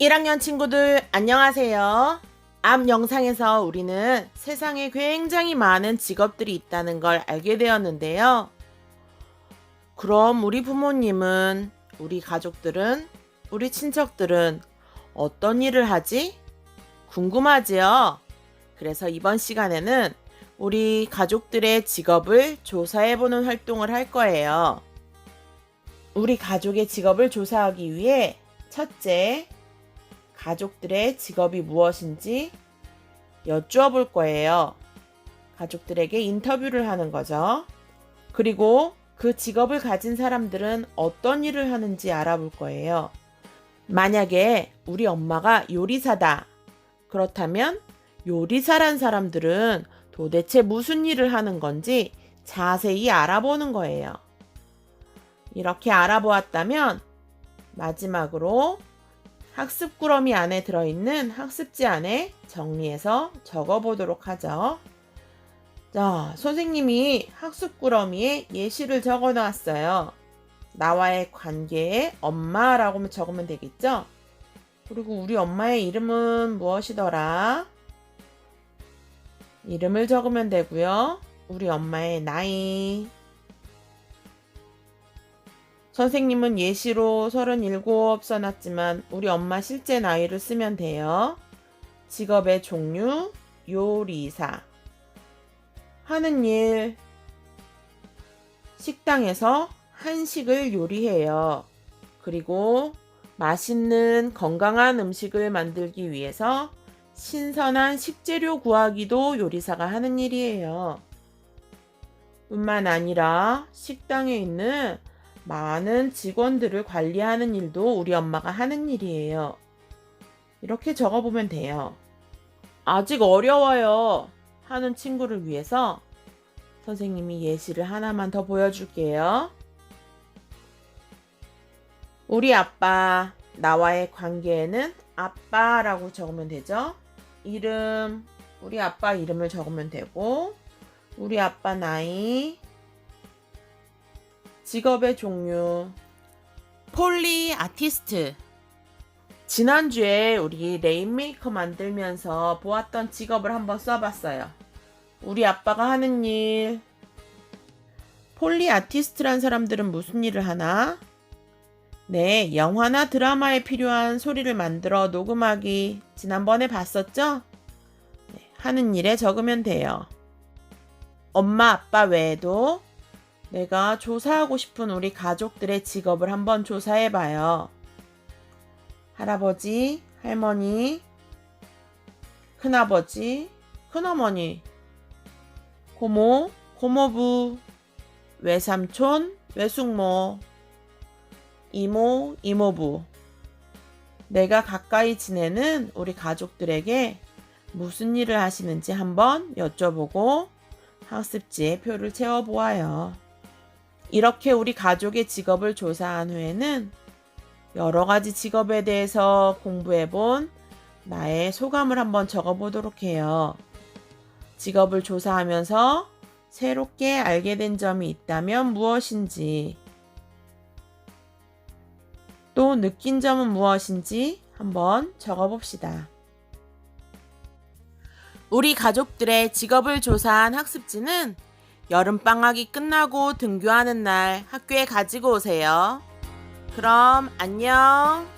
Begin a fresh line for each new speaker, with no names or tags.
1학년 친구들 안녕하세요. 앞 영상에서 우리는 세상에 굉장히 많은 직업들이 있다는 걸 알게 되었는데요. 그럼 우리 부모님은, 우리 가족들은, 우리 친척들은 어떤 일을 하지? 궁금하지요? 그래서 이번 시간에는 우리 가족들의 직업을 조사해보는 활동을 할 거예요. 우리 가족의 직업을 조사하기 위해 첫째, 가족들의 직업이 무엇인지 여쭈어 볼 거예요. 가족들에게 인터뷰를 하는 거죠. 그리고 그 직업을 가진 사람들은 어떤 일을 하는지 알아볼 거예요. 만약에 우리 엄마가 요리사다. 그렇다면 요리사란 사람들은 도대체 무슨 일을 하는 건지 자세히 알아보는 거예요. 이렇게 알아보았다면 마지막으로 학습 꾸러미 안에 들어있는 학습지 안에 정리해서 적어보도록 하죠. 자, 선생님이 학습 꾸러미에 예시를 적어 놨어요. 나와의 관계에 엄마라고 적으면 되겠죠? 그리고 우리 엄마의 이름은 무엇이더라? 이름을 적으면 되고요. 우리 엄마의 나이. 선생님은 예시로 37 써놨지만 우리 엄마 실제 나이를 쓰면 돼요. 직업의 종류, 요리사. 하는 일, 식당에서 한식을 요리해요. 그리고 맛있는 건강한 음식을 만들기 위해서 신선한 식재료 구하기도 요리사가 하는 일이에요. 뿐만 아니라 식당에 있는 많은 직원들을 관리하는 일도 우리 엄마가 하는 일이에요. 이렇게 적어보면 돼요. 아직 어려워요. 하는 친구를 위해서 선생님이 예시를 하나만 더 보여줄게요. 우리 아빠, 나와의 관계에는 아빠라고 적으면 되죠. 이름, 우리 아빠 이름을 적으면 되고, 우리 아빠 나이, 직업의 종류, 폴리 아티스트. 지난주에 우리 레인메이커 만들면서 보았던 직업을 한번 써봤어요. 우리 아빠가 하는 일. 폴리 아티스트란 사람들은 무슨 일을 하나? 네, 영화나 드라마에 필요한 소리를 만들어 녹음하기. 지난번에 봤었죠? 네, 하는 일에 적으면 돼요. 엄마, 아빠 외에도 내가 조사하고 싶은 우리 가족들의 직업을 한번 조사해 봐요. 할아버지, 할머니, 큰아버지, 큰어머니, 고모, 고모부, 외삼촌, 외숙모, 이모, 이모부. 내가 가까이 지내는 우리 가족들에게 무슨 일을 하시는지 한번 여쭤보고 학습지에 표를 채워보아요. 이렇게 우리 가족의 직업을 조사한 후에는 여러 가지 직업에 대해서 공부해 본 나의 소감을 한번 적어 보도록 해요. 직업을 조사하면서 새롭게 알게 된 점이 있다면 무엇인지, 또 느낀 점은 무엇인지 한번 적어 봅시다. 우리 가족들의 직업을 조사한 학습지는 여름방학이 끝나고 등교하는 날 학교에 가지고 오세요. 그럼 안녕.